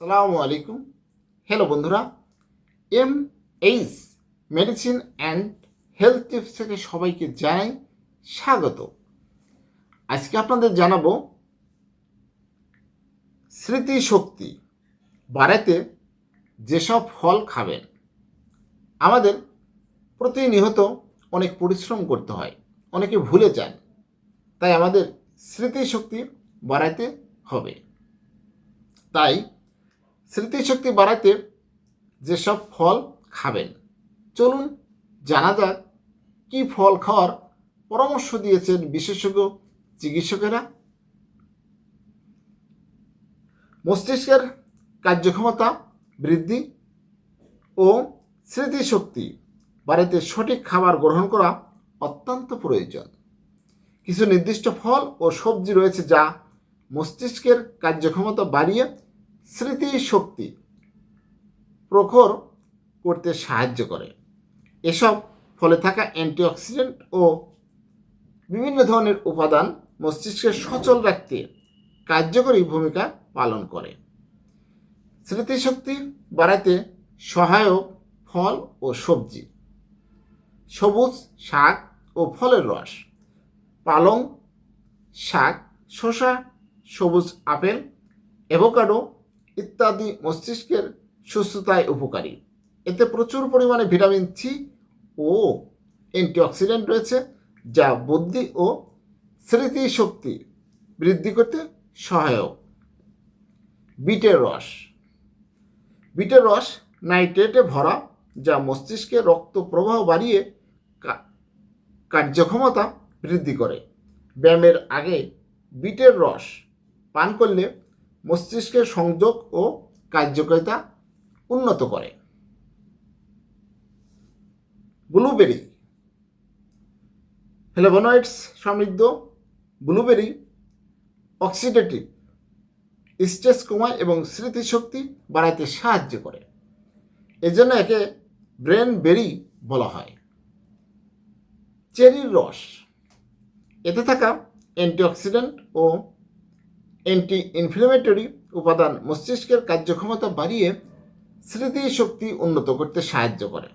সালামু আলাইকুম। হ্যালো বন্ধুরা। M H medicine and health tips থেকে সবাইকে জানাই স্বাগত। আজকে আপনাদের জানাব স্মৃতিশক্তি বাড়াতে যেসব ফল খাবেন, আমাদের প্রতিনিয়ত অনেক পরিশ্রম করতে হয়, অনেকে ভুলে যান, তাই আমাদের স্মৃতিশক্তি বাড়াতে হবে। তাই স্মৃতিশক্তি বাড়াতে যেসব ফল খাবেন, চলুন জানা যাক কী ফল খাওয়ার পরামর্শ দিয়েছেন বিশেষজ্ঞ চিকিৎসকেরা। মস্তিষ্কের কার্যক্ষমতা বৃদ্ধি ও স্মৃতিশক্তি বাড়াতে সঠিক খাবার গ্রহণ করা অত্যন্ত প্রয়োজন। কিছু নির্দিষ্ট ফল ও সবজি রয়েছে যা মস্তিষ্কের কার্যক্ষমতা বাড়িয়ে স্মৃতিশক্তি প্রখর করতে সাহায্য করে। এসব ফলে থাকা অ্যান্টিঅক্সিডেন্ট ও বিভিন্ন ধরনের উপাদান মস্তিষ্কে সচল রাখতে কার্যকরী ভূমিকা পালন করে। স্মৃতিশক্তি বাড়াতে সহায়ক ফল ও সবজি, সবুজ শাক ও ফলের রস, পালং শাক, শসা, সবুজ আপেল, অ্যাভোকাডো ইত্যাদি মস্তিষ্কের সুস্থতায় উপকারী। এতে প্রচুর পরিমাণে ভিটামিন সি ও অ্যান্টিঅক্সিডেন্ট রয়েছে, যা বুদ্ধি ও স্মৃতিশক্তি বৃদ্ধি করতে সহায়ক। বিটের রস। বিটের রস নাইট্রেটে ভরা, যা মস্তিষ্কে রক্ত প্রবাহ বাড়িয়ে কার্যক্ষমতা বৃদ্ধি করে। ব্যায়ামের আগে বিটের রস পান করলে মস্তিষ্কের সংযোগ ও কার্যকারিতা উন্নত করে। ব্লুবেরি। ফ্লেভোনয়েডস সমৃদ্ধ। ব্লুবেরি অক্সিডেটিভ, স্ট্রেস কমায় এবং স্মৃতিশক্তি বাড়াতে সাহায্য করে। এজন্য একে ব্রেন বেরি বলা হয়। চেরির রস। এতে থাকা অ্যান্টিঅক্সিডেন্ট ও অ্যান্টি ইনফ্লেমেটরি উপাদান মস্তিষ্কের কার্যক্ষমতা বাড়িয়ে স্মৃতিশক্তি উন্নত করতে সাহায্য করে।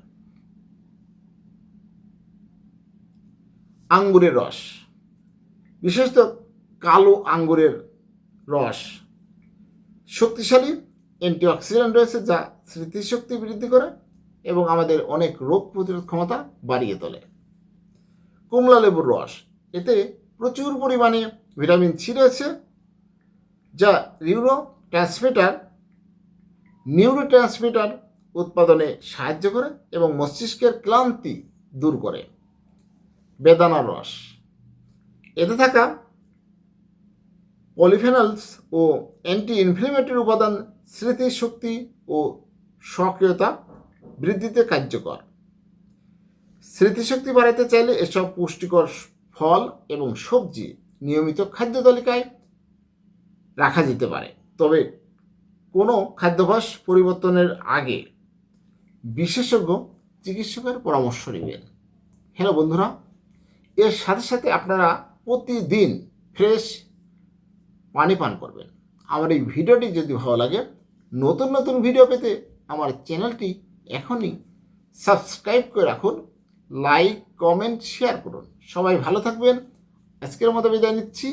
আঙ্গুরের রস, বিশেষত কালো আঙ্গুরের রস, শক্তিশালী অ্যান্টিঅক্সিডেন্ট রয়েছে যা স্মৃতিশক্তি বৃদ্ধি করে এবং আমাদের অনেক রোগ প্রতিরোধ ক্ষমতা বাড়িয়ে তোলে। কমলা লেবুর রস, এতে প্রচুর পরিমাণে ভিটামিন সি রয়েছে যা নিউরো ট্রান্সমিটার নিউরো ট্রান্সমিটার উৎপাদনে সাহায্য করে এবং মস্তিষ্কের ক্লান্তি দূর করে। বেদানার রস। এতে থাকা পলিফেনলস ও অ্যান্টি ইনফ্লেমেটরি উপাদান স্মৃতিশক্তি ও সক্রিয়তা বৃদ্ধিতে কার্যকর। স্মৃতিশক্তি বাড়াতে চাইলে এসব পুষ্টিকর ফল এবং সবজি নিয়মিত খাদ্য তালিকায় রাখা যেতে পারে। তবে কোনো খাদ্যাভ্যাস পরিবর্তনের আগে বিশেষজ্ঞ চিকিৎসকের পরামর্শ নেবেন। হ্যালো বন্ধুরা, এর সাথে সাথে আপনারা প্রতিদিন ফ্রেশ পানি পান করবেন। আমার এই ভিডিওটি যদি ভালো লাগে, নতুন নতুন ভিডিও পেতে আমার চ্যানেলটি এখনই সাবস্ক্রাইব করে রাখুন, লাইক, কমেন্ট, শেয়ার করুন। সবাই ভালো থাকবেন। আজকের মতো বিদায় নিচ্ছি।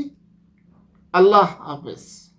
আল্লাহ হাফেজ।